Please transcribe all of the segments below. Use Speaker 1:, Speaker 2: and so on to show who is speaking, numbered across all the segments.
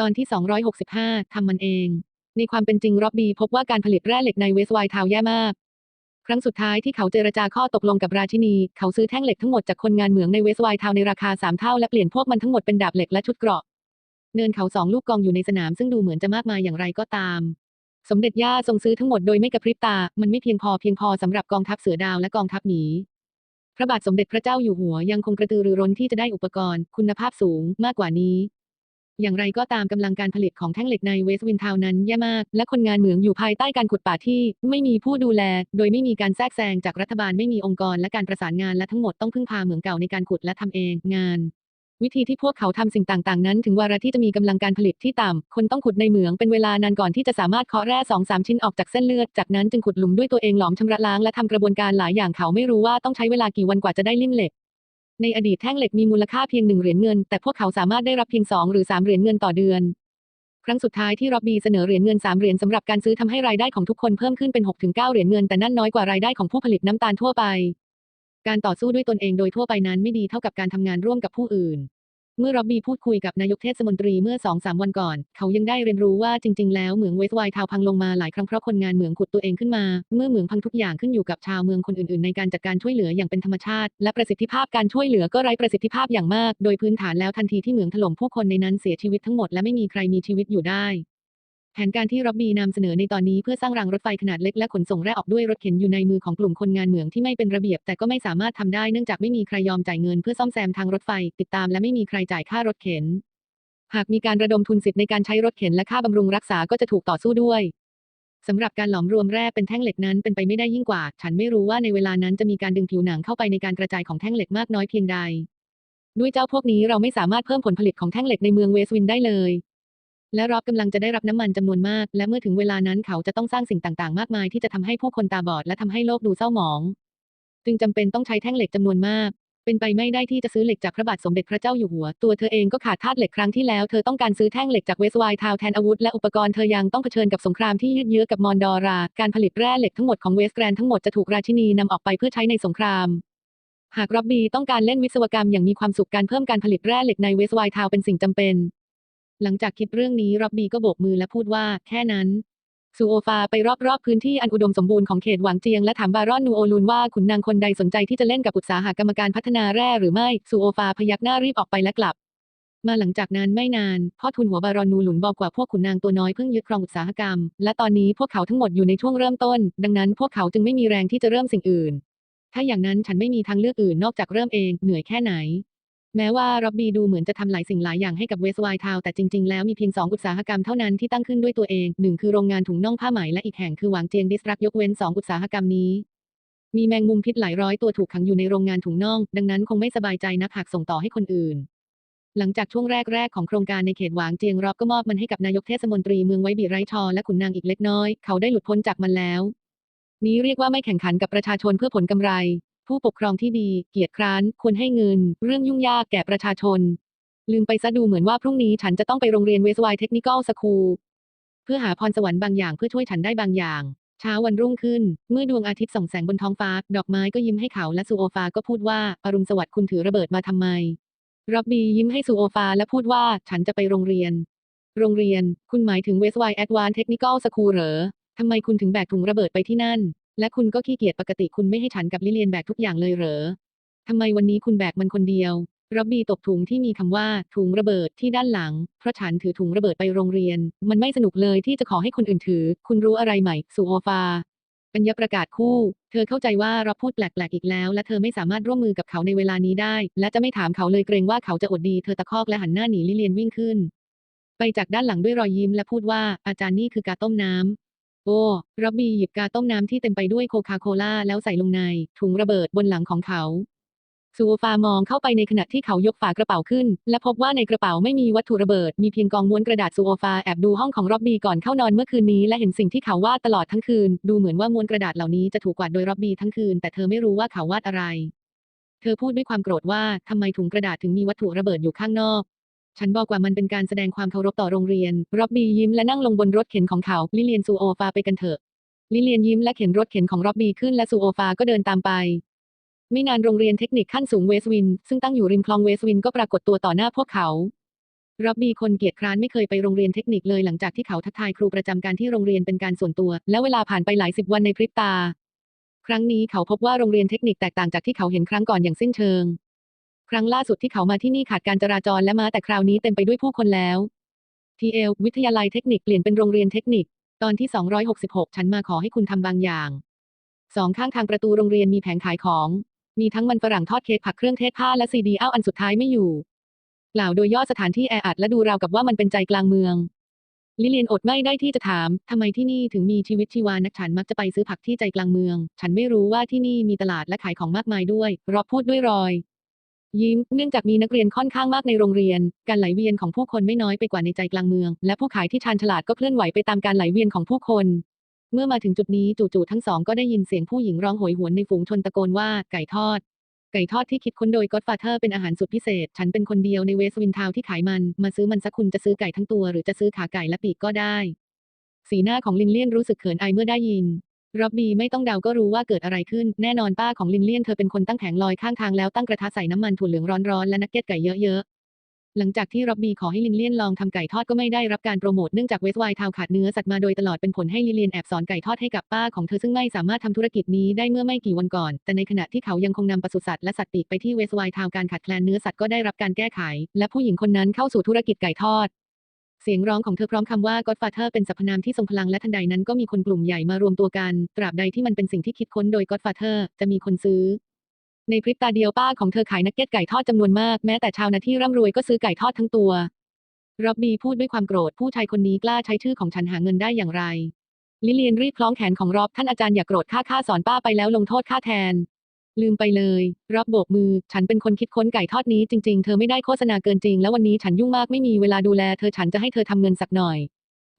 Speaker 1: ตอนที่ 265 ทำมันเอง ในความเป็นจริงร็อบบี้พบว่าการผลิตแร่เหล็กในเวสไวท์ทาวแย่มาก ครั้งสุดท้ายที่เขาเจรจาข้อตกลงกับราชินี เขาซื้อแท่งเหล็กทั้งหมดจากคนงานเหมืองในเวสไวท์ทาวในราคา 3 เท่าและเปลี่ยนพวกมันทั้งหมดเป็นดาบเหล็กและชุดเกราะ เนินเขาสองลูกกองอยู่ในสนามซึ่งดูเหมือนจะมากมายอย่างไรก็ตาม สมเด็จย่าทรงซื้อทั้งหมดโดยไม่กระพริบตา มันไม่เพียงพอเพียงพอสำหรับกองทัพเสือดาวและกองทัพหมีพระบาทสมเด็จพระเจ้าอยู่หัวยังคงกระตือรือร้นที่จะได้อุปกรณ์ คุณภาพสูงมากกว่านี้ อย่างไรก็ตามกำลังการผลิตของแท่งเหล็กในเวสต์วินทาวน์นั้นแย่มาก และคนงานเหมืองอยู่ภายใต้การขุดป่าที่ ไม่มีผู้ดูแล โดยไม่มีการแทรกแซงจากรัฐบาลไม่มีองค์กรและการประสานงานและทั้งหมดต้องพึ่งพาเหมืองเก่าในการขุดและทำเองงานวิธีที่พวกเขาทำสิ่งต่างๆ นั้น ถึงวาระที่จะมีกำลังการผลิตที่ต่ำ คนต้องขุดในเหมืองเป็นเวลานานก่อนที่จะสามารถเคาะแร่สองสามชิ้นออกจากเส้นเลือด จากนั้นจึงขุดหลุมด้วยตัวเองหลอมชำระล้างและทำกระบวนการหลายอย่างเขาไม่รู้ว่าต้องใช้เวลากี่วันกว่าจะได้ลิ่มเหล็ก ในอดีตแท่งเหล็กมีมูลค่าเพียงหนึ่งเหรียญเงิน แต่พวกเขาสามารถได้รับเพียงสองหรือสามเหรียญเงินต่อเดือน ครั้งสุดท้ายที่ร็อบบี้เสนอเหรียญเงิน3เหรียญสำหรับการซื้อทำให้รายได้ของทุกคนเพิ่มขึ้นเป็น6-9เหรียญเงินแต่นั่นน้อยกว่ารายได้ของผู้ผลิตน้ำตาลทั่วไป การต่อสู้ด้วยตนเองโดยทั่วไปนั้นไม่ดีเท่ากับการทำงานร่วมกับผู้อื่น เมื่อร็อบบี้พูดคุยกับนายกเทศมนตรีเมื่อสองสามวันก่อน เขายังได้เรียนรู้ว่าจริง ๆ แล้วเหมืองเวสไวท์ทาวพังลงมาหลายครั้งเพราะคนงานเหมืองขุดตัวเองขึ้นมา เมื่อเหมืองพังทุกอย่างขึ้นอยู่กับชาวเมืองคนอื่น ๆ ในการจัดการช่วยเหลืออย่างเป็นธรรมชาติ และประสิทธิภาพการช่วยเหลือก็ไร้ประสิทธิภาพอย่างมาก โดยพื้นฐานแล้วทันทีที่เหมืองถล่มผู้คนในนั้นเสียชีวิตทั้งหมดและไม่มีใครมีชีวิตอยู่ได้ แผนการที่ร็อบบี้นำเสนอในตอนนี้เพื่อสร้างรางรถไฟขนาดเล็กและขนส่งแร่ออกด้วยรถเข็นอยู่ในมือของกลุ่มคนงานเหมืองที่ไม่เป็นระเบียบ แต่ก็ไม่สามารถทำได้เนื่องจากไม่มีใครยอมจ่ายเงินเพื่อซ่อมแซมทางรถไฟ ติดตามและไม่มีใครจ่ายค่ารถเข็น หากมีการระดมทุนสิทธิ์ในการใช้รถเข็นและค่าบำรุงรักษาก็จะถูกต่อสู้ด้วยสำหรับการหลอมรวมแร่เป็นแท่งเหล็กนั้นเป็นไปไม่ได้ยิ่งกว่า ฉันไม่รู้ว่าในเวลานั้นจะมีการดึงผิวหนังเข้าไปในการกระจายของแท่งเหล็กมากน้อยเพียงใด ด้วยเจ้าพวกนี้เราไม่สามารถเพิ่มผลผลิตของแท่งเหล็กในเมืองเวสต์วินได้เลย และรอบกำลังจะได้รับน้ำมันจำนวนมาก และเมื่อถึงเวลานั้นเขาจะต้องสร้างสิ่งต่างๆ มากมายที่จะทำให้ผู้คนตาบอดและทำให้โลกดูเศร้าหมอง จึงจำเป็นต้องใช้แท่งเหล็กจำนวนมาก เป็นไปไม่ได้ที่จะซื้อเหล็กจากพระบาทสมเด็จพระเจ้าอยู่หัว ตัวเธอเองก็ขาดธาตุเหล็กครั้งที่แล้ว เธอต้องการซื้อแท่งเหล็กจากเวสไวท์ทาวแทนอาวุธและอุปกรณ์ เธอยังต้องเผชิญกับสงครามที่ยืดเยื้อกับมอนดอรา การผลิตแร่เหล็กทั้งหมดของเวสแกรนทั้งหมดจะถูกราชินีนำออกไปเพื่อใช้ในสงครามหากร็อบบี้ต้องการเล่นวิศวกรรมอย่างมีความสุขการเพิ่มการผลิตแร่เหล็กในเวสไวทาวเป็นสิ่งจำเป็น หลังจากคิดเรื่องนี้ร็อบบี้ก็โบกมือและพูดว่า แค่นั้นซูโอฟาไปรอบๆพื้นที่อันอุดมสมบูรณ์ของเขตหวางเจียงและถามบารอนนูโอลูนว่าขุนนางคนใดสนใจที่จะเล่นกับอุตสาหกรรมการพัฒนาแร่หรือไม่ซูโอฟาพยักหน้ารีบออกไปและกลับ มาหลังจากนั้นไม่นานพ่อทุนหัวบารอนนูหลุนบอกว่าพวกขุนนางตัวน้อยเพิ่งยึดครองอุตสาหกรรม และตอนนี้พวกเขาทั้งหมดอยู่ในช่วงเริ่มต้น ดังนั้นพวกเขาจึงไม่มีแรงที่จะเริ่มสิ่งอื่น ถ้าอย่างนั้นฉันไม่มีทางเลือกอื่นนอกจากเริ่มเองเหนื่อยแค่ไหน แม้ว่าร็อบบี้ดูเหมือนจะทำหลายสิ่งหลายอย่างให้กับเวสไวท์ทาวแต่จริง ๆ แล้วมีเพียง 2 อุตสาหกรรมเท่านั้นที่ตั้งขึ้นด้วยตัวเอง หนึ่งคือโรงงานถุงน่องผ้าไหมและอีกแห่งคือหวางเจียงดิสตรักยกเว้น 2 อุตสาหกรรมนี้ มีแมงมุมพิษหลายร้อยตัวถูกขังอยู่ในโรงงานถุงน่อง ดังนั้นคงไม่สบายใจนักหากส่งต่อให้คนอื่น หลังจากช่วงแรก ๆ ของโครงการในเขตหวางเจียงรอบก็มอบมันให้กับนายกเทศมนตรีเมืองไว้บีไรชอและขุนนางอีกเล็กน้อย เขาได้หลุดพ้นจากมันแล้ว นี้เรียกว่าไม่แข่งขันกับประชาชนเพื่อผลกำไร ผู้ปกครองที่ดี เกียรติคร้าน ควรให้เงิน เรื่องยุ่งยากแก่ประชาชน ลืมไปซะดูเหมือนว่าพรุ่งนี้ฉันจะต้องไปโรงเรียนเวสไวท์เทคนิคอลสคูลเพื่อหาพรสวรรค์บางอย่างเพื่อช่วยฉันได้บางอย่าง เช้าวันรุ่งขึ้น เมื่อดวงอาทิตย์ส่องแสงบนท้องฟ้า ดอกไม้ก็ยิ้มให้เขาและซูโอฟาก็พูดว่าอรุณสวัสดิ์คุณถือระเบิดมาทำไมร็อบบี้ยิ้มให้ซูโอฟาและพูดว่าฉันจะไปโรงเรียน โรงเรียน คุณหมายถึงเวสไวท์แอดวานเทคนิคอลสคูลเหรอทำไมคุณถึงแบกถุงระเบิดไปที่นั่น และคุณก็ขี้เกียจปกติคุณไม่ให้ฉันกับลิเลียนแบกทุกอย่างเลยเหรอทำไมวันนี้คุณแบกมันคนเดียวร็อบบี้ตบถุงที่มีคำว่าถุงระเบิดที่ด้านหลัง เพราะฉันถือถุงระเบิดไปโรงเรียน มันไม่สนุกเลยที่จะขอให้คนอื่นถือ คุณรู้อะไรไหมซูโอฟาปัญญาประกาศคู่ เธอเข้าใจว่าเราพูดแปลกๆอีกแล้ว และเธอไม่สามารถร่วมมือกับเขาในเวลานี้ได้ และจะไม่ถามเขาเลยเกรงว่าเขาจะอดดีเธอตะคอกและหันหน้าหนีลิเลียนวิ่งขึ้น ไปจากด้านหลังด้วยรอยยิ้มและพูดว่าอาจารย์นี่คือกาต้มน้ำ โอ้ร็อบบี้หยิบกาต้มน้ำที่เต็มไปด้วยโคคาโคลาแล้วใส่ลงใน ถุงระเบิดบนหลังของเขาซูฟามองเข้าไปในขณะที่เขายกฝากระเป๋าขึ้น และพบว่าในกระเป๋าไม่มีวัตถุระเบิด มีเพียงกองม้วนกระดาษซูโอฟาแอบดูห้องของร็อบบี้ก่อนเข้านอนเมื่อคืนนี้ และเห็นสิ่งที่เขาวาดตลอดทั้งคืน ดูเหมือนว่าม้วนกระดาษเหล่านี้จะถูกกวาดโดยร็อบบี้ทั้งคืน แต่เธอไม่รู้ว่าเขาวาดอะไร เธอพูดด้วยความโกรธว่าทำไมถุงกระดาษถึงมีวัตถุระเบิดอยู่ข้างนอก ฉันบอกว่ามันเป็นการแสดงความเคารพต่อโรงเรียนร็อบบี้ยิ้มและนั่งลงบนรถเข็นของเขา ลิเลียนซูโอฟาไปกันเถอะ ลิเลียนยิ้มและเข็นรถเข็นของร็อบบี้ขึ้นและซูโอฟาก็เดินตามไป ไม่นานโรงเรียนเทคนิคขั้นสูงเวสต์วิน ซึ่งตั้งอยู่ริมคลองเวสต์วินก็ปรากฏตัวต่อหน้าพวกเขาร็อบบี้คนเกียจคร้านไม่เคยไปโรงเรียนเทคนิคเลยหลังจากที่เขาทักทายครูประจำการที่โรงเรียนเป็นการส่วนตัว และเวลาผ่านไปหลายสิบวันในพริบตา ครั้งนี้เขาพบว่าโรงเรียนเทคนิคแตกต่างจากที่เขาเห็นครั้งก่อนอย่างสิ้นเชิง รั้งล่าสุดที่เขามาที่นี่ขาดการจราจรและมาแต่คราวนี้เต็มไปด้วยผู้คนแล้ว TL วิทยาลัยเทคนิคเปลี่ยนเป็นโรงเรียนเทคนิค ตอนที่ 266 ฉันมาขอให้คุณทำบางอย่างสองข้างทางประตูโรงเรียนมีแผงขายของ มีทั้งมันฝรั่งทอดเค้กผักเครื่องเทศผ้าและซีดีอ้าวอันสุดท้ายไม่อยู่กล่าวโดยย่อสถานที่แออัดและดูราวกับว่ามันเป็นใจกลางเมือง ลิเลียนอดไม่ได้ที่จะถามทำไมที่นี่ถึงมีชีวิตชีวานักฉันมักจะไปซื้อผักที่ใจกลางเมือง ฉันไม่รู้ว่าที่นี่มีตลาดและขายของมากมายด้วยรอบพูดด้วยรอย ยิ้ม เนื่องจากมีนักเรียนค่อนข้างมากในโรงเรียน การไหลเวียนของผู้คนไม่น้อยไปกว่าในใจกลางเมือง และผู้ขายที่ชาญฉลาดก็เคลื่อนไหวไปตามการไหลเวียนของผู้คน เมื่อมาถึงจุดนี้จู่ๆทั้งสองก็ได้ยินเสียงผู้หญิงร้องโหยหวนในฝูงชนตะโกนว่าไก่ทอด ไก่ทอดที่คิดค้นโดยก็ d ฟาเธอร์เป็นอาหารสุดพิเศษ ฉันเป็นคนเดียวในเวสต์วินทาวที่ขายมัน มาซื้อมันสักคุณจะซื้อไก่ทั้งตัวหรือจะซื้อขาไก่และปีกก็ได้ สีหน้าของลินเลียนรู้สึกเขินอายเมื่อได้ยิน ร็อบบี้ไม่ต้องเดาก็รู้ว่าเกิดอะไรขึ้น แน่นอนป้าของลินเลียนเธอเป็นคนตั้งแผงลอยข้างทางแล้วตั้งกระทะใส่น้ำมันถั่วเหลืองร้อนๆและนักเก็ตไก่เยอะๆ หลังจากที่ร็อบบี้ขอให้ลินเลียนลองทำไก่ทอดก็ไม่ได้รับการโปรโมทเนื่องจากเวสไวท์ทาวขาดเนื้อสัตว์มาโดยตลอดเป็นผลให้ลินเลียนแอบสอนไก่ทอดให้กับป้าของเธอซึ่งไม่สามารถทำธุรกิจนี้ได้เมื่อไม่กี่วันก่อน แต่ในขณะที่เขายังคงนำปศุสัตว์และสัตว์ปีกไปที่เวสไวท์ทาวการขาดแคลนเนื้อสัตว์ก็ได้รับการแก้ไข และผู้หญิงคนนั้นเข้าสู่ธุรกิจไก่ทอด เสียงร้องของเธอพร้อมคำว่า Godfather เป็นสรรพนามที่ทรงพลังและทันใดนั้นก็มีคนกลุ่มใหญ่มารวมตัวกัน ตราบใดที่มันเป็นสิ่งที่คิดค้นโดย Godfather จะมีคนซื้อ ในพริบตาเดียวป้าของเธอขายนักเก็ตไก่ทอดจำนวนมากแม้แต่ชาวนาที่ร่ำรวยก็ซื้อไก่ทอดทั้งตัวร็อบบี้พูดด้วยความโกรธผู้ชายคนนี้กล้าใช้ชื่อของฉันหาเงินได้อย่างไร ลิเลียนรีบคล้องแขนของร็อบท่านอาจารย์อย่าโกรธข้าข้าสอนป้าไปแล้วลงโทษข้าแทน ลืมไปเลยร็อบโบกมือ ฉันเป็นคนคิดค้นไก่ทอดนี้จริงๆ เธอไม่ได้โฆษณาเกินจริง แล้ววันนี้ฉันยุ่งมากไม่มีเวลาดูแลเธอฉันจะให้เธอทำเงินสักหน่อย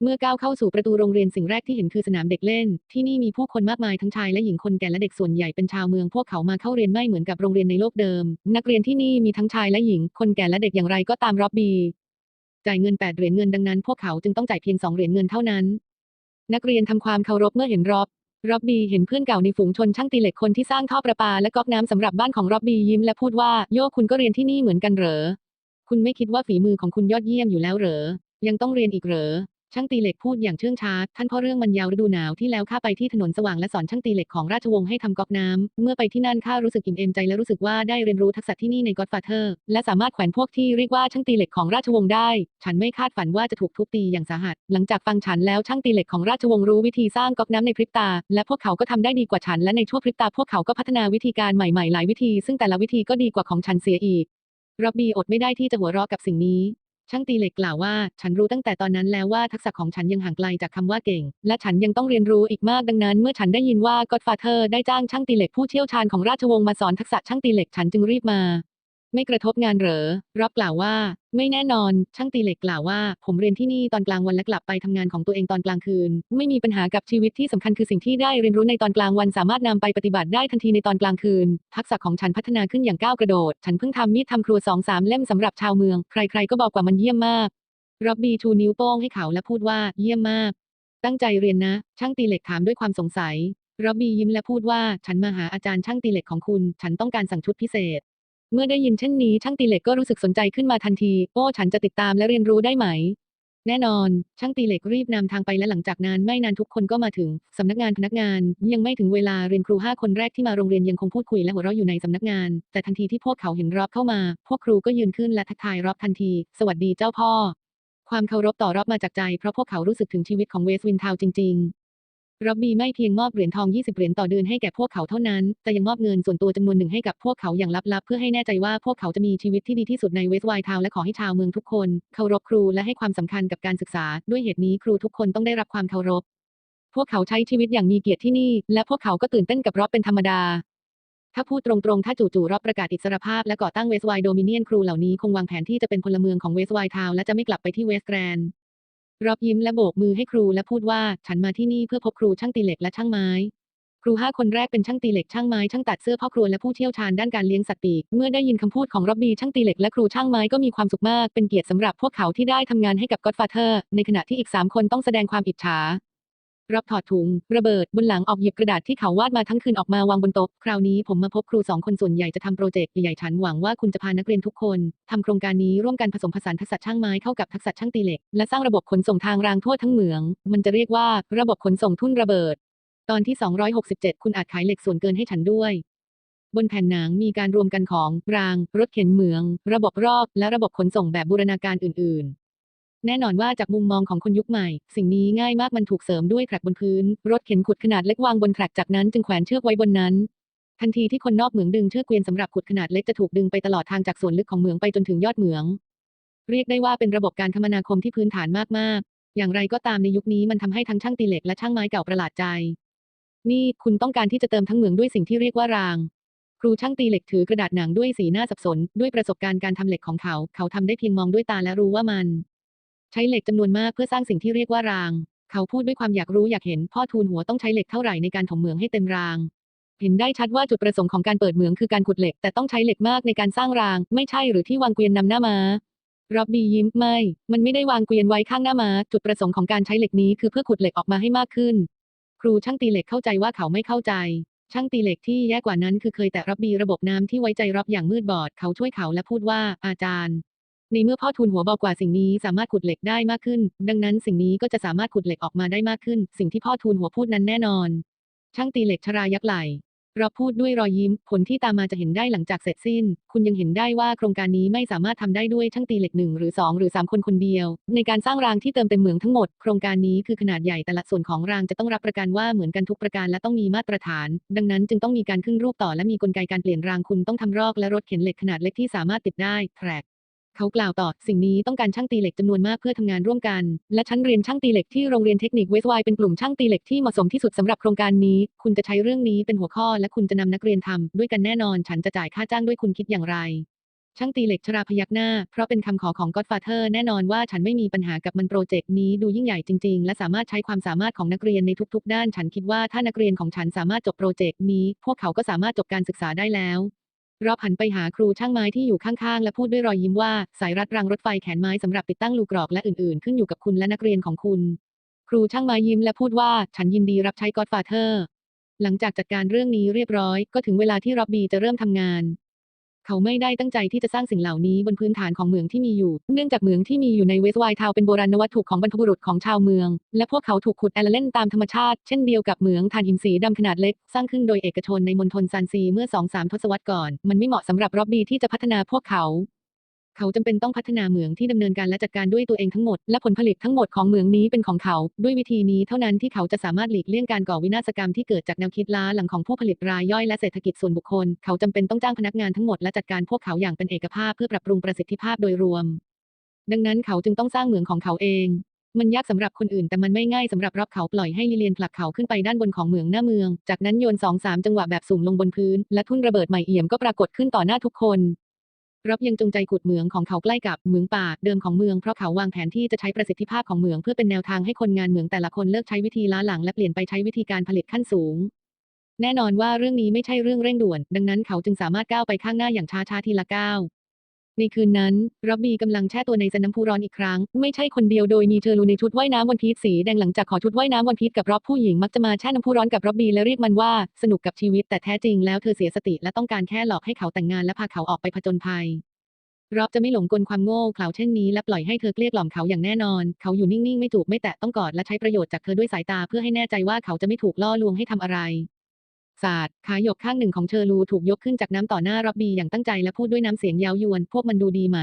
Speaker 1: เมื่อก้าวเข้าสู่ประตูโรงเรียนสิ่งแรกที่เห็นคือสนามเด็กเล่น ที่นี่มีผู้คนมากมายทั้งชายและหญิงคนแก่และเด็กส่วนใหญ่เป็นชาวเมืองพวกเขามาเข้าเรียนไม่เหมือนกับโรงเรียนในโลกเดิม นักเรียนที่นี่มีทั้งชายและหญิง คนแก่และเด็กอย่างไรก็ตามร็อบบี้จ่ายเงินแปดเหรียญเงินดังนั้น พวกเขาจึงต้องจ่ายเพียงสองเหรียญเงินเท่านั้นนักเรียนทำความเคารพเมื่อเห็นรอบ ร็อบบี้เห็นเพื่อนเก่าในฝูงชนช่างตีเหล็กคนที่สร้างท่อประปาและก๊อกน้ำสำหรับบ้านของร็อบบี้ยิ้มและพูดว่าโยคุณก็เรียนที่นี่เหมือนกันเหรอ คุณไม่คิดว่าฝีมือของคุณยอดเยี่ยมอยู่แล้วเหรอ ยังต้องเรียนอีกเหรอ ช่างตีเหล็กพูดอย่างเชื่องช้า ท่านพ่อเรื่องมันยาวฤดูหนาวที่แล้วข้าไปที่ถนนสว่างและสอนช่างตีเหล็กของราชวงศ์ให้ทำก๊อกน้ำเมื่อไปที่นั่นข้ารู้สึกอิ่มเอมใจและรู้สึกว่าได้เรียนรู้ทักษะที่นี่ใน Godfather และสามารถแขวนพวกที่เรียกว่าช่างตีเหล็กของราชวงศ์ได้ ฉันไม่คาดฝันว่าจะถูกทุบตีอย่างสาหัส หลังจากฟังฉันแล้วช่างตีเหล็กของราชวงศ์รู้วิธีสร้างก๊อกน้ำในพริบตา และพวกเขาก็ทำได้ดีกว่าฉัน และในช่วงพริบตาพวกเขาก็พัฒนาวิธีการใหม่ๆหลายวิธี ซึ่งแต่ละวิธีก็ดีกว่าของฉันเสียอีกร็อบบี้อดไม่ได้ที่จะหัวเราะกับสิ่งนี้ ช่างตีเหล็กกล่าวว่า ฉันรู้ตั้งแต่ตอนนั้นแล้วว่าทักษะของฉันยังห่างไกลจากคำว่าเก่ง และฉันยังต้องเรียนรู้อีกมากดังนั้น เมื่อฉันได้ยินว่ากอดฟาเธอร์ได้จ้างช่างตีเหล็กผู้เชี่ยวชาญของราชวงศ์มาสอนทักษะช่างตีเหล็กฉันจึงรีบมา ไม่กระทบงานเหรอ รับกล่าวว่า ไม่แน่นอน ช่างตีเหล็กกล่าวว่า ผมเรียนที่นี่ตอนกลางวันและกลับไปทำงานของตัวเองตอนกลางคืน ไม่มีปัญหากับชีวิตที่สำคัญคือสิ่งที่ได้เรียนรู้ในตอนกลางวันสามารถนำไปปฏิบัติได้ทันทีในตอนกลางคืน ทักษะของฉันพัฒนาขึ้นอย่างก้าวกระโดด ฉันเพิ่งทำมีดทำครัวสองสามเล่มสำหรับชาวเมือง ใคร ๆ ก็บอกว่ามันเยี่ยมมากร็อบบี้ชูนิ้วโป้งให้เขาและพูดว่า เยี่ยมมาก ตั้งใจเรียนนะ ช่างตีเหล็กถามด้วยความสงสัยร็อบบี้ยิ้มและพูดว่า ฉันมาหาอาจารย์ช่างตีเหล็กของคุณ ฉันต้องการสั่งชุดพิเศษ เมื่อได้ยินเช่นนี้ช่างตีเหล็กก็รู้สึกสนใจขึ้นมาทันที โอ้ ฉันจะติดตามและเรียนรู้ได้ไหม แน่นอน ช่างตีเหล็กรีบนำทางไปและหลังจากนั้นไม่นานทุกคนก็มาถึงสำนักงานพนักงาน ยังไม่ถึงเวลาเรียนครูห้าคนแรกที่มาโรงเรียนยังคงพูดคุยและหัวเราะอยู่ในสำนักงาน แต่ทันทีที่พวกเขาเห็นรอบเข้ามา พวกครูก็ยืนขึ้นและทักทายรอบทันที สวัสดีเจ้าพ่อ ความเคารพต่อรอบมาจากใจเพราะพวกเขารู้สึกถึงชีวิตของเวสต์วินทาวจริง ๆ ร็อบบีไม่เพียงมอบเหรียญทอง 20 เหรียญต่อเดือนให้แก่พวกเขาเท่านั้น แต่ยังมอบเงินส่วนตัวจำนวนหนึ่งให้กับพวกเขาอย่างลับๆ เพื่อให้แน่ใจว่าพวกเขาจะมีชีวิตที่ดีที่สุดในเวสต์ไวท์ทาวน์และขอให้ชาวเมืองทุกคนเคารพครูและให้ความสำคัญกับการศึกษา ด้วยเหตุนี้ครูทุกคนต้องได้รับความเคารพ พวกเขาใช้ชีวิตอย่างมีเกียรติที่นี่ และพวกเขาก็ตื่นเต้นกับร็อบเป็นธรรมดาถ้าพูดตรงๆ ถ้าจู่ๆรอบประกาศอิสรภาพและก่อตั้งเวสต์ไวท์โดมิเนียนครูเหล่านี้คงวางแผนที่จะเป็นพลเมืองของเวสต์ไวทาวและจะไม่กลับไปที่เวสแกรน รอบยิ้มและโบกมือให้ครูและพูดว่า ฉันมาที่นี่เพื่อพบครูช่างตีเหล็กและช่างไม้ ครูห้าคนแรกเป็นช่างตีเหล็กช่างไม้ช่างตัดเสื้อพ่อครัวและผู้เชี่ยวชาญด้านการเลี้ยงสัตว์ปีก เมื่อได้ยินคำพูดของร็อบบี้ช่างตีเหล็กและครูช่างไม้ก็มีความสุขมาก เป็นเกียรติสำหรับพวกเขาที่ได้ทำงานให้กับก็อดฟาเธอร์ ในขณะที่อีกสามคนต้องแสดงความอิจฉา รับถอดถุง ระเบิด บนหลังออกหยิบกระดาษที่เขาวาดมาทั้งคืนออกมาวางบนโต๊ะ คราวนี้ผมมาพบครูสองคนส่วนใหญ่จะทำโปรเจกต์ใหญ่ๆฉันหวังว่าคุณจะพานักเรียนทุกคนทำโครงการนี้ร่วมกันผสมผสานทักษะช่างไม้เข้ากับทักษะช่างตีเหล็ก และสร้างระบบขนส่งทางรางทั่วทั้งเหมือง มันจะเรียกว่าระบบขนส่งทุ่นระเบิด ตอนที่ 267 คุณอาจขายเหล็กส่วนเกินให้ฉันด้วยบนแผ่นหนังมีการรวมกันของราง รถเข็นเหมือง ระบบรอบ และระบบขนส่งแบบบูรณาการอื่น ๆ แน่นอนว่าจากมุมมองของคนยุคใหม่ สิ่งนี้ง่ายมากมันถูกเสริมด้วยแทร็กบนพื้น รถเข็นขุดขนาดเล็กวางบนแทร็กจากนั้นจึงแขวนเชือกไว้บนนั้น ทันทีที่คนนอกเหมืองดึงเชือกเกวียนสำหรับขุดขนาดเล็กจะถูกดึงไปตลอดทางจากส่วนลึกของเหมืองไปจนถึงยอดเหมือง เรียกได้ว่าเป็นระบบการคมนาคมที่พื้นฐานมากๆ อย่างไรก็ตามในยุคนี้มันทำให้ทั้งช่างตีเหล็กและช่างไม้เก่าประหลาดใจ นี่คุณต้องการที่จะเติมทั้งเหมืองด้วยสิ่งที่เรียกว่ารางครูช่างตีเหล็กถือกระดาษหนังด้วยสีหน้าสับสน ด้วยประสบการณ์การทำเหล็กของเขา เขาทำได้เพียงมองด้วยตาและรู้ว่ามัน ใช้เหล็กจำนวนมากเพื่อสร้างสิ่งที่เรียกว่าราง เขาพูดด้วยความอยากรู้อยากเห็นพ่อทูลหัวต้องใช้เหล็กเท่าไหร่ในการถมเหมืองให้เต็มราง เห็นได้ชัดว่าจุดประสงค์ของการเปิดเหมืองคือการขุดเหล็ก แต่ต้องใช้เหล็กมากในการสร้างราง ไม่ใช่หรือที่วางเกวียนนำหน้ามารับบียิ้มไม่ มันไม่ได้วางเกวียนไว้ข้างหน้ามา จุดประสงค์ของการใช้เหล็กนี้คือเพื่อขุดเหล็กออกมาให้มากขึ้น ครูช่างตีเหล็กเข้าใจว่าเขาไม่เข้าใจ ช่างตีเหล็กที่แย่กว่านั้นคือเคยแต่รับบีระบบน้ำที่ไว้ใจรับอย่างมืดบอด เขาช่วยเขาและพูดว่าอาจารย์ ในเมื่อพ่อทูลหัวเบอกว่าสิ่งนี้สามารถขุดเหล็กได้มากขึ้น ดังนั้นสิ่งนี้ก็จะสามารถขุดเหล็กออกมาได้มากขึ้น สิ่งที่พ่อทูลหัวพูดนั้นแน่นอน ช่างตีเหล็กชรายักไหลเราพูดด้วยรอยยิ้ม ผลที่ตามมาจะเห็นได้หลังจากเสร็จสิ้น คุณยังเห็นได้ว่าโครงการนี้ไม่สามารถทำได้ด้วยช่างตีเหล็กหนึ่งหรือสองหรือสามคนคนเดียว ในการสร้างรางที่เติมเต็มเหมืองทั้งหมด โครงการนี้คือขนาดใหญ่แต่ละส่วนของรางจะต้องรับประกันว่าเหมือนกันทุกประการและต้องมีมาตรฐาน ดังนั้นจึงต้องมีการขึ้นรูปต่อและมีกลไกการเปลี่ยนรางคุณต้องทำรอกและรถเข็นเหล็กขนาดเล็กที่สามารถติดได้แทร็ก เขากล่าวต่อ สิ่งนี้ต้องการช่างตีเหล็กจำนวนมากเพื่อทำงานร่วมกัน และชั้นเรียนช่างตีเหล็กที่โรงเรียนเทคนิคเวสไวเป็นกลุ่มช่างตีเหล็กที่เหมาะสมที่สุดสำหรับโครงการนี้ คุณจะใช้เรื่องนี้เป็นหัวข้อ และคุณจะนำนักเรียนทำด้วยกันแน่นอน ฉันจะจ่ายค่าจ้างด้วยคุณคิดอย่างไร ช่างตีเหล็กชราพยักหน้า เพราะเป็นคำขอของ Godfather แน่นอนว่าฉันไม่มีปัญหากับมันโปรเจกต์นี้ดูยิ่งใหญ่จริง ๆ และสามารถใช้ความสามารถของนักเรียนในทุก ๆ ด้าน ฉันคิดว่าถ้านักเรียนของฉันสามารถจบโปรเจกต์นี้ พวกเขาก็สามารถจบการศึกษาได้แล้ว รอบหันไปหาครูช่างไม้ที่อยู่ข้างๆ และพูดด้วยรอยยิ้มว่า สายรัดรางรถไฟแขนไม้สำหรับติดตั้งลูกกรอกและอื่นๆ ขึ้นอยู่กับคุณและนักเรียนของคุณ ครูช่างไม้ยิ้มและพูดว่า ฉันยินดีรับใช้ก็อดฟาเธอร์ หลังจากจัดการเรื่องนี้เรียบร้อย ก็ถึงเวลาที่ร็อบบี้จะเริ่มทำงาน เขาไม่ได้ตั้งใจที่จะสร้างสิ่งเหล่านี้บนพื้นฐานของเหมืองที่มีอยู่ เนื่องจากเหมืองที่มีอยู่ในเวสไวท์ทาวเป็นโบราณวัตถุของบรรพบุรุษของชาวเมือง และพวกเขาถูกขุดแอลเลนตามธรรมชาติ เช่นเดียวกับเหมืองถ่านหินสีดำขนาดเล็ก สร้างขึ้นโดยเอกชนในมณฑลซานซีเมื่อ 2-3 ทศวรรษก่อน มันไม่เหมาะสำหรับร็อบบี้ที่จะพัฒนาพวกเขา เขาจำเป็นต้องพัฒนาเหมืองที่ดำเนินการและจัดการด้วยตัวเองทั้งหมด และผลผลิตทั้งหมดของเหมืองนี้เป็นของเขา ด้วยวิธีนี้เท่านั้นที่เขาจะสามารถหลีกเลี่ยงการก่อวินาศกรรมที่เกิดจากแนวคิดล้าหลังของผู้ผลิตรายย่อยและเศรษฐกิจส่วนบุคคล เขาจำเป็นต้องจ้างพนักงานทั้งหมดและจัดการพวกเขาอย่างเป็นเอกภาพเพื่อปรับปรุงประสิทธิภาพโดยรวม ดังนั้นเขาจึงต้องสร้างเหมืองของเขาเองมันยากสำหรับคนอื่นแต่มันไม่ง่ายสำหรับรับเขาปล่อยให้ลิเลียนผลักเขาขึ้นไปด้านบนของเหมืองหน้าเมือง จากนั้นโยนสองสามจังหวะแบบสุ่มลงบนพื้น และทุ่นระเบิดใหม่เอี่ยมก็ปรากฏขึ้นต่อหน้าทุกคน รับยังจงใจขุดเหมืองของเขาใกล้กับเหมืองป่าเดิมของเมืองเพราะเขาวางแผนที่จะใช้ประสิทธิภาพของเหมืองเพื่อเป็นแนวทางให้คนงานเหมืองแต่ละคนเลิกใช้วิธีล้าหลังและเปลี่ยนไปใช้วิธีการผลิตขั้นสูง แน่นอนว่าเรื่องนี้ไม่ใช่เรื่องเร่งด่วน ดังนั้นเขาจึงสามารถก้าวไปข้างหน้าอย่างช้าๆทีละก้าว ในคืนนั้นรับบีกำลังแช่ตัวในสระน้ำพุร้อนอีกครั้ง ไม่ใช่คนเดียวโดยมีเธอรูในชุดว่ายน้ำวันพีชสีแดงหลังจากขอชุดว่ายน้ำวันพีชกับรอบผู้หญิงมักจะมาแช่น้ำพุร้อนกับรับบีและเรียกมันว่าสนุกกับชีวิตแต่แท้จริงแล้วเธอเสียสติและต้องการแค่หลอกให้เขาแต่งงานและพาเขาออกไปผจญภัยรอบจะไม่หลงกลความโง่เขลาเช่นนี้และปล่อยให้เธอเกลี้ยกล่อมเขาอย่างแน่นอน เขาอยู่นิ่งๆ ไม่จูบไม่แตะต้องกอดและใช้ประโยชน์จากเธอด้วยสายตาเพื่อให้แน่ใจว่าเขาจะไม่ถูกล่อลวงให้ทำอะไร ศาสตร์ขาหยกข้างหนึ่งของเชอรูถูกยกขึ้นจากน้ำต่อหน้าร็อบบี้อย่างตั้งใจและพูดด้วยน้ำเสียงเย้ายวน พวกมันดูดีไหม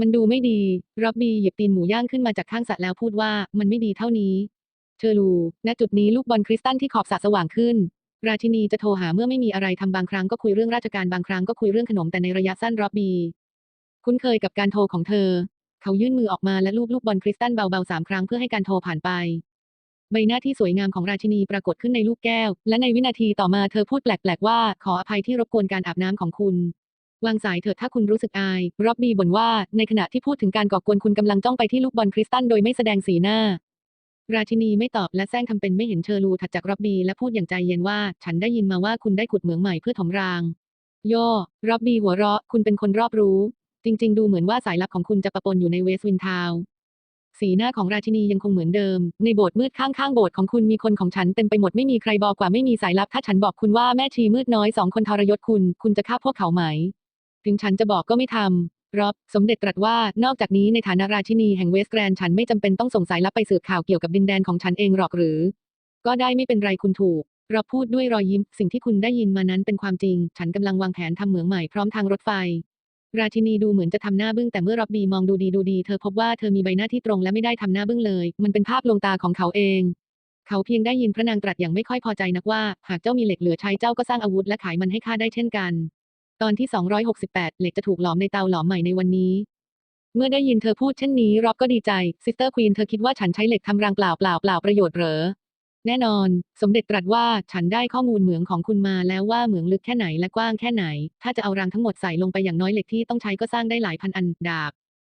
Speaker 1: มันดูไม่ดีร็อบบี้หยิบตีนหมูย่างขึ้นมาจากข้างสระแล้วพูดว่ามันไม่ดีเท่านี้ เชอรู ณ จุดนี้ลูกบอลคริสตัลที่ขอบสระสว่างขึ้น ราชินีจะโทรหาเมื่อไม่มีอะไรทำบางครั้งก็คุยเรื่องราชการบางครั้งก็คุยเรื่องขนมแต่ในระยะสั้นร็อบบี้คุ้นเคยกับการโทรของเธอ เขายื่นมือออกมาและลูบลูกบอลคริสตัลเบาๆสามครั้งเพื่อให้การโทรผ่านไป ใบหน้าที่สวยงามของราชินีปรากฏขึ้นในลูกแก้ว และในวินาทีต่อมาเธอพูดแปลกๆว่า ขออภัยที่รบกวนการอาบน้ำของคุณวางสายเถิดถ้าคุณรู้สึกอายร็อบบี้บ่นว่า ในขณะที่พูดถึงการก่อกวนคุณกำลังจ้องไปที่ลูกบอลคริสตัลโดยไม่แสดงสีหน้า ราชินีไม่ตอบและแซงทำเป็นไม่เห็นเชอรูถัดจากร็อบบี้และพูดอย่างใจเย็นว่า ฉันได้ยินมาว่าคุณได้ขุดเหมืองใหม่เพื่อถมราง โย่ร็อบบี้หัวเราะ คุณเป็นคนรอบรู้ จริง ๆ ดูเหมือนว่าสายลับของคุณจะปะปนอยู่ในเวสต์วินทาวน์ สีหน้าของราชินียังคงเหมือนเดิม ในโบสถ์มืดข้างๆโบสถ์ของคุณมีคนของฉันเต็มไปหมดไม่มีใครบอกกว่าไม่มีสายลับถ้าฉันบอกคุณว่าแม่ชีมืดน้อยสองคนทรยศคุณ คุณจะฆ่าพวกเขาไหม ถึงฉันจะบอกก็ไม่ทำรอบสมเด็จตรัสว่านอกจากนี้ในฐานะราชินีแห่งเวสต์แกรนด์ฉันไม่จำเป็นต้องส่งสายลับไปสืบข่าวเกี่ยวกับดินแดนของฉันเองหรอกหรือ ก็ได้ไม่เป็นไรคุณถูกรอบพูดด้วยรอยยิ้ม สิ่งที่คุณได้ยินมานั้นเป็นความจริง ฉันกำลังวางแผนทำเหมืองใหม่พร้อมทางรถไฟ ราชินีดูเหมือนจะทำหน้าบึ้งแต่เมื่อร็อบบี้มองดูดีดูดีเธอพบว่าเธอมีใบหน้าที่ตรงและไม่ได้ทำหน้าบึ้งเลย มันเป็นภาพลวงตาของเขาเอง เขาเพียงได้ยินพระนางตรัสอย่างไม่ค่อยพอใจนักว่า หากเจ้ามีเหล็กเหลือใช้เจ้าก็สร้างอาวุธและขายมันให้ข้าได้เช่นกัน ตอนที่ 268 เหล็กจะถูกหลอมในเตาหลอมใหม่ในวันนี้ เมื่อได้ยินเธอพูดเช่นนี้ร็อบก็ดีใจซิสเตอร์ควีนเธอคิดว่าฉันใช้เหล็กทำรางเปล่าเปล่าเปล่าประโยชน์เหรอ แน่นอน สมเด็จตรัสว่าฉันได้ข้อมูลเหมืองของคุณมาแล้วว่าเหมืองลึกแค่ไหนและกว้างแค่ไหน ถ้าจะเอารางทั้งหมดใส่ลงไปอย่างน้อยเหล็กที่ต้องใช้ก็สร้างได้หลายพันอันดาบ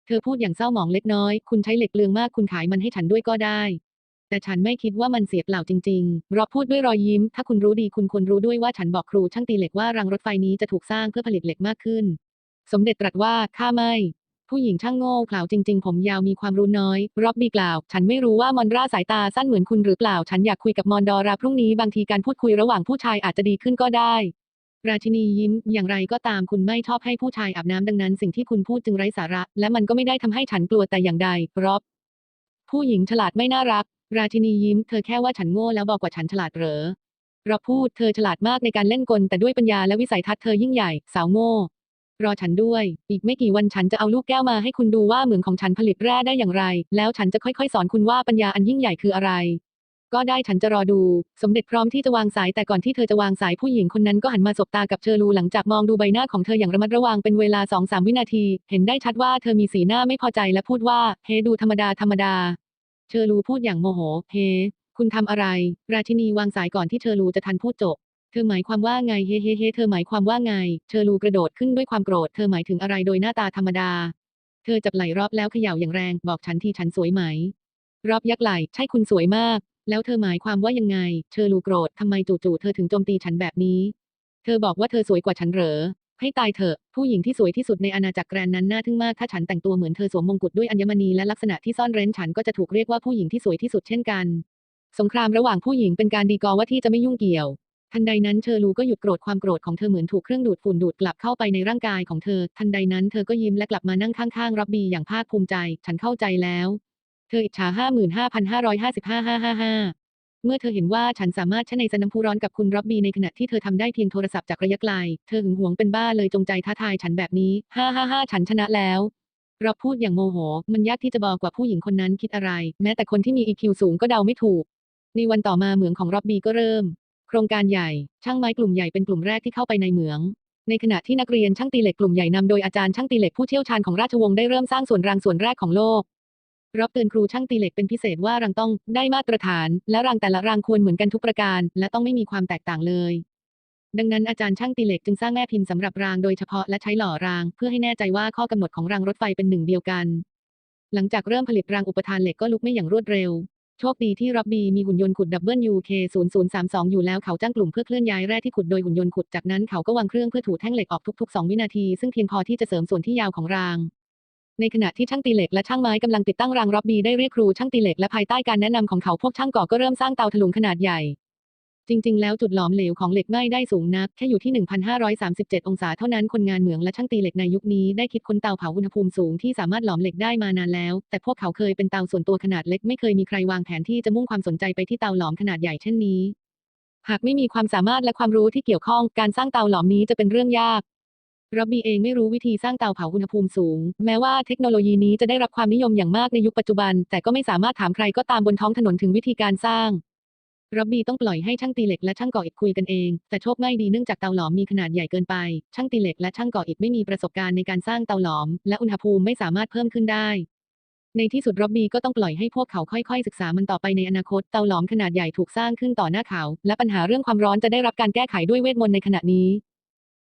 Speaker 1: เธอพูดอย่างเศร้าหมองเล็กน้อย คุณใช้เหล็กเลืองมากคุณขายมันให้ฉันด้วยก็ได้ แต่ฉันไม่คิดว่ามันเสียเปล่าจริงๆรอพูดด้วยรอยยิ้ม ถ้าคุณรู้ดีคุณควรรู้ด้วยว่าฉันบอกครูช่างตีเหล็กว่ารางรถไฟนี้จะถูกสร้างเพื่อผลิตเหล็กมากขึ้น สมเด็จตรัสว่าข้าไม่ ผู้หญิงช่างโง่เขลาจริง ๆ ผมยาวมีความรู้น้อย รอบบีกล่าว ฉันไม่รู้ว่ามอนราสายตาสั้นเหมือนคุณหรือเปล่า ฉันอยากคุยกับมอนดอราพรุ่งนี้บางทีการพูดคุยระหว่างผู้ชายอาจจะดีขึ้นก็ได้ ราชินียิ้ม อย่างไรก็ตามคุณไม่ชอบให้ผู้ชายอาบน้ำดังนั้น สิ่งที่คุณพูดจึงไร้สาระ และมันก็ไม่ได้ทำให้ฉันกลัวแต่อย่างใด รอบ ผู้หญิงฉลาดไม่น่ารัก ราชินียิ้ม เธอแค่ว่าฉันโง่แล้วบอกว่าฉันฉลาดเหรอรอบพูดเธอฉลาดมากในการเล่นกลแต่ด้วยปัญญาและวิสัยทัศน์เธอยิ่งใหญ่ สาวโง่ รอฉันด้วย อีกไม่กี่วันฉันจะเอาลูกแก้วมาให้คุณดูว่าเหมืองของฉันผลิตแร่ได้อย่างไร แล้วฉันจะค่อยๆ สอนคุณว่าปัญญาอันยิ่งใหญ่คืออะไร ก็ได้ฉันจะรอดู สมเด็จพร้อมที่จะวางสายแต่ก่อนที่เธอจะวางสายผู้หญิงคนนั้นก็หันมาสบตากับเชอรูหลังจากมองดูใบหน้าของเธออย่างระมัดระวังเป็นเวลาสองสามวินาที เห็นได้ชัดว่าเธอมีสีหน้าไม่พอใจและพูดว่าเฮดูธรรมดาธรรมดา เชอรูพูดอย่างโมโห เฮ คุณทำอะไร ราชินีวางสายก่อนที่เชอรูจะทันพูดจบ เธอหมายความว่าไงเฮ้เฮ้เฮ้เธอหมายความว่าไงเชอรูกระโดดขึ้นด้วยความโกรธ เธอหมายถึงอะไรโดยหน้าตาธรรมดา เธอจับไหล่รอบแล้วเขย่าอย่างแรง บอกฉันทีฉันสวยไหม รอบยักไหล่ ใช่คุณสวยมาก แล้วเธอหมายความว่ายังไงเชอรูโกรธทำไมจู่ๆเธอถึงโจมตีฉันแบบนี้ เธอบอกว่าเธอสวยกว่าฉันเหรอ ให้ตายเถอะ ผู้หญิงที่สวยที่สุดในอาณาจักรแกรนนั้นน่าทึ่งมาก ถ้าฉันแต่งตัวเหมือนเธอสวมมงกุฎด้วยอัญมณีและลักษณะที่ซ่อนเร้นฉันก็จะถูกเรียกว่าผู้หญิงที่สวยที่สุดเช่นกัน สงครามระหว่างผู้หญิงเป็นการดีกอว่าที่จะไม่ยุ่งเกี่ยว ทันใดนั้นเชอรูก็หยุดโกรธความโกรธของเธอเหมือนถูกเครื่องดูดฝุ่นดูดกลับเข้าไปในร่างกายของเธอ ทันใดนั้นเธอก็ยิ้มและกลับมานั่งข้างๆรับบีอย่างภาคภูมิใจ ฉันเข้าใจแล้ว เธออิจฉาห้าหมื่นห้าพันห้าร้อยห้าสิบห้าห้าห้าห้าเมื่อเธอเห็นว่าฉันสามารถแช่ในสน้ำพุร้อนกับคุณร็อบบี้ในขณะที่เธอทำได้เพียงโทรศัพท์จากระยะไกล เธอหึงหวงเป็นบ้าเลยจงใจท้าทายฉันแบบนี้ห้าห้าห้าฉันชนะแล้วร็อบพูดอย่างโมโห มันยากที่จะบอกว่าผู้หญิงคนนั้นคิดอะไร แม้แต่คนที่มี EQ สูงก็เดาไม่ถูก ในวันต่อมาเหมืองของร็อบบี้ก็เริ่ม โครงการใหญ่ ช่างไม้กลุ่มใหญ่เป็นกลุ่มแรกที่เข้าไปในเหมือง ในขณะที่นักเรียนช่างตีเหล็กกลุ่มใหญ่นำโดยอาจารย์ช่างตีเหล็กผู้เชี่ยวชาญของราชวงศ์ได้เริ่มสร้างส่วนรางส่วนแรกของโลก รับเตือนครูช่างตีเหล็กเป็นพิเศษว่ารังต้องได้มาตรฐาน และรังแต่ละรังควรเหมือนกันทุกประการ และต้องไม่มีความแตกต่างเลย ดังนั้นอาจารย์ช่างตีเหล็กจึงสร้างแม่พิมพ์สำหรับรางโดยเฉพาะและใช้หล่อราง เพื่อให้แน่ใจว่าข้อกำหนดของรางรถไฟเป็นหนึ่งเดียวกัน หลังจากเริ่มผลิตรางอุปทานเหล็กก็ลุกไม่อย่างรวดเร็ว โชคดีที่ร็อบบี้มีหุ่นยนต์ขุดดับเบิลยูเคศูนย์ศูนย์สามสองอยู่แล้วเขาจ้างกลุ่มเพื่อเคลื่อนย้ายแร่ที่ขุดโดยหุ่นยนต์ขุดจากนั้นเขาก็วางเครื่องเพื่อถูแท่งเหล็กออกทุกๆ 2 วินาที ซึ่งเพียงพอที่จะเสริมส่วนที่ยาวของราง ในขณะที่ช่างตีเหล็กและช่างไม้กำลังติดตั้งรางร็อบบี้ได้เรียกครูช่างตีเหล็กและภายใต้การแนะนำของเขาพวกช่างก่อก็เริ่มสร้างเตาถลุงขนาดใหญ่ จริง ๆ แล้วจุดหลอมเหลวของเหล็กไม่ได้สูงนัก แค่อยู่ที่ 1,537 องศาเท่านั้นคนงานเหมืองและช่างตีเหล็กในยุคนี้ได้คิดค้นเตาเผาอุณหภูมิสูงที่สามารถหลอมเหล็กได้มานานแล้ว แต่พวกเขาเคยเป็นเตาส่วนตัวขนาดเล็กไม่เคยมีใครวางแผนที่จะมุ่งความสนใจไปที่เตาหลอมขนาดใหญ่เช่นนี้ หากไม่มีความสามารถและความรู้ที่เกี่ยวข้องการสร้างเตาหลอมนี้จะเป็นเรื่องยากร็อบบี้เองไม่รู้วิธีสร้างเตาเผาอุณหภูมิสูง แม้ว่าเทคโนโลยีนี้จะได้รับความนิยมอย่างมากในยุคปัจจุบัน แต่ก็ไม่สามารถถามใครก็ตามบนท้องถนนถึงวิธีการสร้าง ร็อบบี้ต้องปล่อยให้ช่างตีเหล็กและช่างก่ออิฐคุยกันเอง แต่โชคไม่ดีเนื่องจากเตาหลอมมีขนาดใหญ่เกินไป ช่างตีเหล็กและช่างก่ออิฐไม่มีประสบการณ์ในการสร้างเตาหลอม และอุณหภูมิไม่สามารถเพิ่มขึ้นได้ ในที่สุดร็อบบี้ก็ต้องปล่อยให้พวกเขาค่อยๆ ศึกษามันต่อไปในอนาคต เตาหลอมขนาดใหญ่ถูกสร้างขึ้นต่อหน้าเขา และปัญหาเรื่องความร้อนจะได้รับการแก้ไขด้วยเวทมนต์ในขณะนี้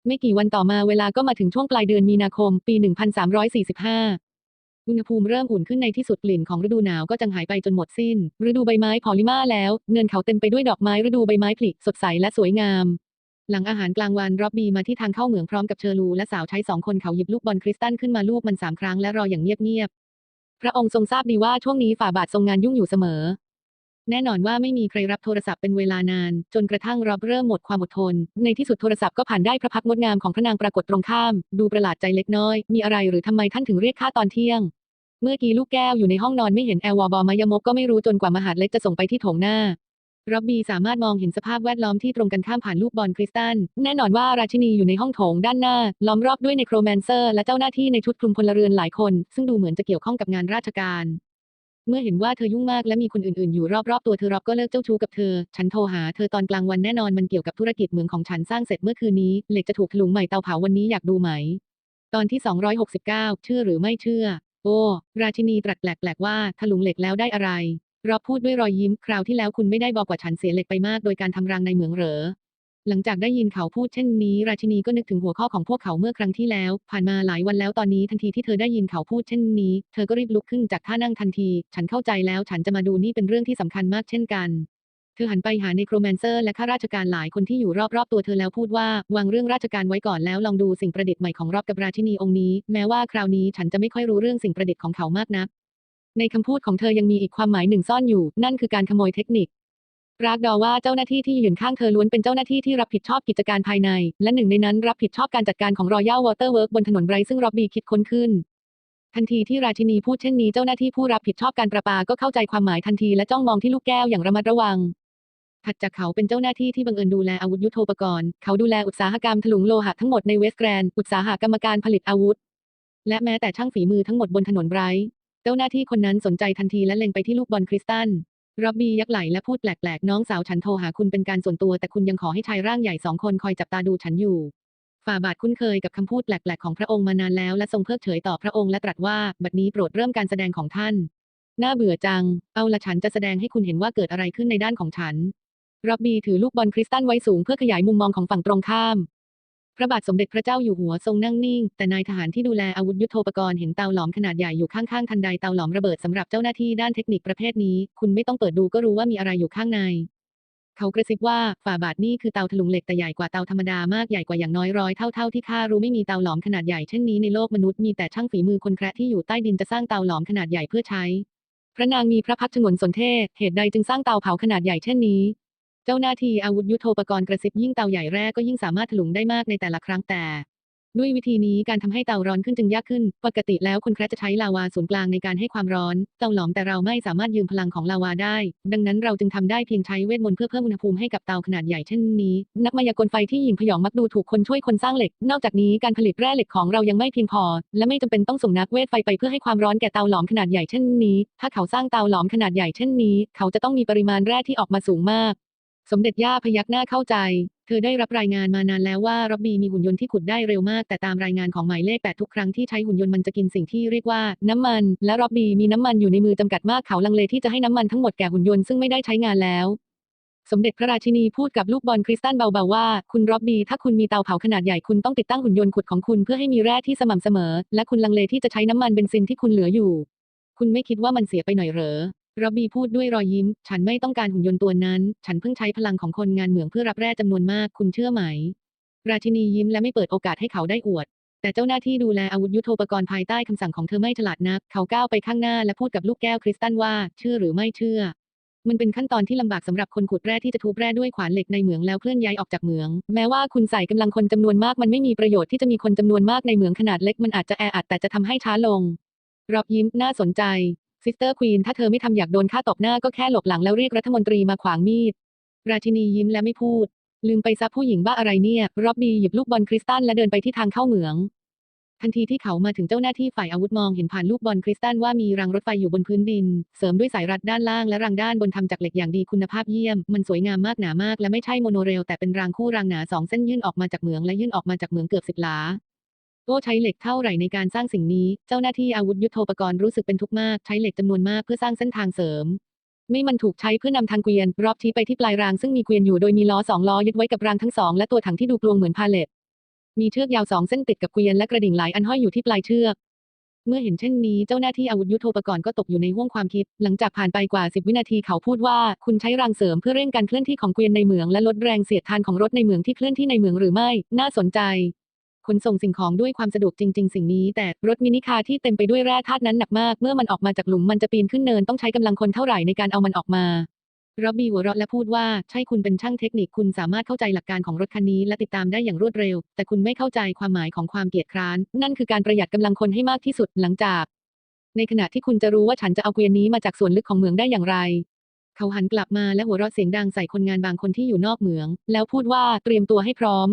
Speaker 1: ไม่กี่วันต่อมาเวลาก็มาถึงช่วงปลายเดือนมีนาคม ปี 1345 อุณหภูมิเริ่มอุ่นขึ้นในที่สุดกลิ่นของฤดูหนาวก็จางหายไปจนหมดสิ้น ฤดูใบไม้พอลิมาแล้ว เนินเขาเต็มไปด้วยดอกไม้ฤดูใบไม้ผลิสดใสและสวยงาม หลังอาหารกลางวันร็อบบี้มาที่ทางเข้าเหมืองพร้อมกับเชอรูและสาวใช้สองคนเขาหยิบลูกบอลคริสตัลขึ้นมาลูบมันสามครั้งและรออย่างเงียบๆพระองค์ทรงทราบดีว่าช่วงนี้ฝ่าบาททรงงานยุ่งอยู่เสมอ แน่นอนว่าไม่มีใครรับโทรศัพท์เป็นเวลานาน จนกระทั่งรอบเริ่มหมดความอดทน ในที่สุดโทรศัพท์ก็ผ่านได้พระพักงดงามของพระนางปรากฏตรงข้าม ดูประหลาดใจเล็กน้อย มีอะไรหรือทำไมท่านถึงเรียกข้าตอนเที่ยง เมื่อกี้ลูกแก้วอยู่ในห้องนอนไม่เห็นแอลวอบอมายมกก็ไม่รู้จนกว่ามหาดเล็กจะส่งไปที่โถงหน้าร็อบบี้สามารถมองเห็นสภาพแวดล้อมที่ตรงกันข้ามผ่านลูกบอลคริสตัล แน่นอนว่าราชินีอยู่ในห้องโถงด้านหน้า ล้อมรอบด้วยในโครแมนเซอร์ และเจ้าหน้าที่ในชุดคลุมพลเรือนหลายคน ซึ่งดูเหมือนจะเกี่ยวข้องกับงานราชการ เมื่อเห็นว่าเธอยุ่งมากและมีคนอื่นๆอยู่รอบๆตัวเธอร็อบก็เลิกเจ้าชู้กับเธอ ฉันโทรหาเธอตอนกลางวันแน่นอนมันเกี่ยวกับธุรกิจเหมืองของฉันสร้างเสร็จเมื่อคืนนี้ เหล็กจะถูกถลุงใหม่เตาเผาวันนี้อยากดูไหม ตอนที่ 269 เชื่อหรือไม่เชื่อ โอ้ ราชินีตรัสแปลกๆว่าถลุงเหล็กแล้วได้อะไรรอบพูดด้วยรอยยิ้มคราวที่แล้วคุณไม่ได้บอกว่าฉันเสียเหล็กไปมากโดยการทำรังในเหมืองเหรอ หลังจากได้ยินเขาพูดเช่นนี้ ราชินีก็นึกถึงหัวข้อของพวกเขาเมื่อครั้งที่แล้ว ผ่านมาหลายวันแล้วตอนนี้ทันทีที่เธอได้ยินเขาพูดเช่นนี้ เธอก็รีบลุกขึ้นจากท่านั่งทันที ฉันเข้าใจแล้วฉันจะมาดูนี่เป็นเรื่องที่สำคัญมากเช่นกันเธอหันไปหาในโครแมนเซอร์และข้าราชการหลายคนที่อยู่รอบๆตัวเธอแล้วพูดว่าวางเรื่องราชการไว้ก่อนแล้วลองดูสิ่งประดิษฐ์ใหม่ของรอบกับราชินีองค์นี้ แม้ว่าคราวนี้ฉันจะไม่ค่อยรู้เรื่องสิ่งประดิษฐ์ของเขามากนัก ในคำพูดของเธอยังมีอีกความหมายหนึ่งซ่อนอยู่ นั่นคือการขโมยเทคนิค รากดอว่าเจ้าหน้าที่ที่ยืนข้างเธอล้วนเป็นเจ้าหน้าที่ที่รับผิดชอบกิจการภายใน และหนึ่งในนั้นรับผิดชอบการจัดการของ Royal Waterworks บนถนนไรท์ซึ่งร็อบบี้คิดค้นขึ้น ทันทีที่ราชินีพูดเช่นนี้เจ้าหน้าที่ผู้รับผิดชอบการประปาก็เข้าใจความหมายทันทีและจ้องมองที่ลูกแก้วอย่างระมัดระวังถัดจากเขาเป็นเจ้าหน้าที่ที่บังเอิญดูแลอาวุธยุโทโธปกรณ์ เขาดูแลอุตสาหกรรมถลุงโลหะทั้งหมดในเวสแกรนด์อุตสาหกรรมการผลิตอาวุธ และแม้แต่ช่างฝีมือทั้งหมดบนถนนไบรท์เจ้าหน้าที่คนนั้นสนใจทันทีและเล็งไปที่ลูกบอลคริสตัล ร็อบบี้ยักไหลและพูดแปลกๆ น้องสาวฉันโทรหาคุณเป็นการส่วนตัว แต่คุณยังขอให้ชายร่างใหญ่สองคนคอยจับตาดูฉันอยู่ ฝ่าบาทคุ้นเคยกับคำพูดแปลกๆ ของพระองค์มานานแล้ว และทรงเพิกเฉยต่อพระองค์และตรัสว่า บัดนี้โปรดเริ่มการแสดงของท่าน น่าเบื่อจัง เอาละฉันจะแสดงให้คุณเห็นว่าเกิดอะไรขึ้นในด้านของฉันร็อบบี้ถือลูกบอลคริสตัลไว้สูงเพื่อขยายมุมมองของฝั่งตรงข้าม พระบาทสมเด็จพระเจ้าอยู่หัวทรงนั่งนิ่ง แต่นายทหารที่ดูแลอาวุธยุโทโธปกรณ์เห็นเตาหลอมขนาดใหญ่อยู่ข้างๆทันใดเตาหลอมระเบิดสำหรับเจ้าหน้าที่ด้านเทคนิคประเภทนี้ คุณไม่ต้องเปิดดูก็รู้ว่ามีอะไรอยู่ข้างใน เขากระซิบว่าฝ่าบาทนี่คือเตาถลุงเหล็กแต่ใหญ่กว่าเตาธรรมดามากใหญ่กว่าอย่างน้อยร้อยเท่าเท่าที่ข้ารู้ไม่มีเตาหลอมขนาดใหญ่เช่นนี้ในโลกมนุษย์มีแต่ช่างฝีมือคนแคระที่อยู่ใต้ดินจะสร้างเตาหลอมขนาดใหญ่เพื่อใช้ พระนางมีพระพักตร์ฉงนสนเทศเหตุใดจึงสร้างเตาเผาขนาดใหญ่เช่นนี้ เจ้าหน้าที่อาวุธยุโทโธปกรณ์กระซิบยิ่งเตาใหญ่แรกก็ยิ่งสามารถถลุงได้มากในแต่ละครั้งแต่ ด้วยวิธีนี้การทำให้เตาร้อนขึ้นจึงยากขึ้น ปกติแล้วคนแคระจะใช้ลาวาศูนย์กลางในการให้ความร้อน เตาหลอมแต่เราไม่สามารถยืมพลังของลาวาได้ ดังนั้นเราจึงทำได้เพียงใช้เวทมนต์เพื่อเพิ่มอุณหภูมิให้กับเตาขนาดใหญ่เช่นนี้ นักมายากลไฟที่หยิ่งพยองมักดูถูกคนช่วยคนสร้างเหล็ก นอกจากนี้การผลิตแร่เหล็กของเรายังไม่เพียงพอ และไม่จำเป็นต้องส่งนักเวทไฟไปเพื่อให้ความร้อนแก่เตาหลอมขนาดใหญ่เช่นนี้ ถ้าเขาสร้างเตาหลอมขนาดใหญ่เช่นนี้ เขาจะต้องมีปริมาณแร่ที่ออกมาสูงมาก สมเด็จย่าพยักหน้าเข้าใจ เธอได้รับรายงานมานานแล้วว่าร็อบบี้มีหุ่นยนต์ที่ขุดได้เร็วมาก แต่ตามรายงานของหมายเลขแปดทุกครั้งที่ใช้หุ่นยนต์มันจะกินสิ่งที่เรียกว่าน้ำมัน และร็อบบี้มีน้ำมันอยู่ในมือจำกัดมากเขาลังเลที่จะให้น้ำมันทั้งหมดแก่หุ่นยนต์ซึ่งไม่ได้ใช้งานแล้ว สมเด็จพระราชินีพูดกับลูกบอลคริสตัลเบาๆว่า คุณร็อบบี้ถ้าคุณมีเตาเผาขนาดใหญ่คุณต้องติดตั้งหุ่นยนต์ขุดของคุณเพื่อให้มีแร่ที่สม่ำเสมอ และคุณลังเลที่จะใช้น้ำมันเบนซินที่คุณเหลืออยู่ คุณไม่คิดว่ามันเสียไปหน่อยเหรอ รอบบีพูดด้วยรอยยิ้ม ฉันไม่ต้องการหุ่นยนต์ตัวนั้น ฉันเพิ่งใช้พลังของคนงานเหมืองเพื่อรับแร่จำนวนมาก คุณเชื่อไหม ราชินียิ้มและไม่เปิดโอกาสให้เขาได้อวด แต่เจ้าหน้าที่ดูแลอาวุธยุโทโธปกรณ์ภายใต้คำสั่งของเธอไม่ฉลาดนัก เขาก้าวไปข้างหน้าและพูดกับลูกแก้วคริสตัลว่า เชื่อหรือไม่เชื่อ มันเป็นขั้นตอนที่ลำบากสำหรับคนขุดแร่ที่จะทุบแร่ด้วยขวานเหล็กในเหมืองแล้วเคลื่อนย้ายออกจากเหมือง แม้ว่าคุณใส่กำลังคนจำนวนมากมันไม่มีประโยชน์ที่จะมีคนจำนวนมากในเหมืองขนาดเล็กมันอาจจะแออัดแต่จะทำให้ช้าลงรอบยิ้มน่าสนใจ ซิสเตอร์ควีนถ้าเธอไม่ทำอยากโดนฆ่าตบหน้าก็แค่หลบหลังแล้วเรียกรัฐมนตรีมาขวางมีด ราชินียิ้มและไม่พูด ลืมไปซะผู้หญิงบ้าอะไรเนี่ยร็อบบี้หยิบลูกบอลคริสตัลและเดินไปที่ทางเข้าเหมือง ทันทีที่เขามาถึงเจ้าหน้าที่ฝ่ายอาวุธมองเห็นผ่านลูกบอลคริสตัลว่ามีรางรถไฟอยู่บนพื้นดิน เสริมด้วยสายรัดด้านล่างและรางด้านบนทำจากเหล็กอย่างดีคุณภาพเยี่ยม มันสวยงามมากหนามากและไม่ใช่โมโนเรลแต่เป็นรางคู่รางหนาสองเส้นยื่นออกมาจากเหมืองและยื่นออกมาจากเหมืองเกือบสิบหลา โอ้ใช้เหล็กเท่าไหร่ในการสร้างสิ่งนี้ เจ้าหน้าที่อาวุธยุโทโธปกรณ์รู้สึกเป็นทุกข์มากใช้เหล็กจำนวนมากเพื่อสร้างเส้นทางเสริมไม่มันถูกใช้เพื่อนำทางเกวียน รอบชี้ไปที่ปลายรางซึ่งมีเกวียนอยู่โดยมีล้อสองล้อยึดไว้กับรางทั้งสองและตัวถังที่ดูกลวงเหมือนพาเลตมีเชือกยาวสองเส้นติดกับเกวียนและกระดิ่งหลายอันห้อยอยู่ที่ปลายเชือก เมื่อเห็นเช่นนี้เจ้าหน้าที่อาวุธยุโทโธปกรณ์ก็ตกอยู่ในห่วงความคิด หลังจากผ่านไปกว่า10วินาทีเขาพูดว่า คุณใช้รางเสริมเพื่อเร่งการเคลื่อนที่ของเกวียนในเหมืองและลดแรงเสียดทานของรถในเหมืองที่เคลื่อนที่ในเหมืองหรือไม่ น่าสนใจ ขนส่งสิ่งของด้วยความสะดวกจริง ๆ สิ่งนี้ แต่รถมินิคาร์ที่เต็มไปด้วยแร่ธาตุนั้นหนักมาก เมื่อมันออกมาจากหลุมมันจะปีนขึ้นเนินต้องใช้กำลังคนเท่าไหร่ในการเอามันออกมาร็อบบี้หัวเราะและพูดว่า ใช่คุณเป็นช่างเทคนิคคุณสามารถเข้าใจหลักการของรถคันนี้และติดตามได้อย่างรวดเร็ว แต่คุณไม่เข้าใจความหมายของความเกียจคร้าน นั่นคือการประหยัดกำลังคนให้มากที่สุดหลังจาก ในขณะที่คุณจะรู้ว่าฉันจะเอาเกวียนนี้มาจากส่วนลึกของเหมืองได้อย่างไร เขาหันกลับมาและหัวเราะเสียงดังใส่คนงานบางคนที่อยู่นอกเหมือง แล้วพูดว่าเตรียมตัวให้พร้อม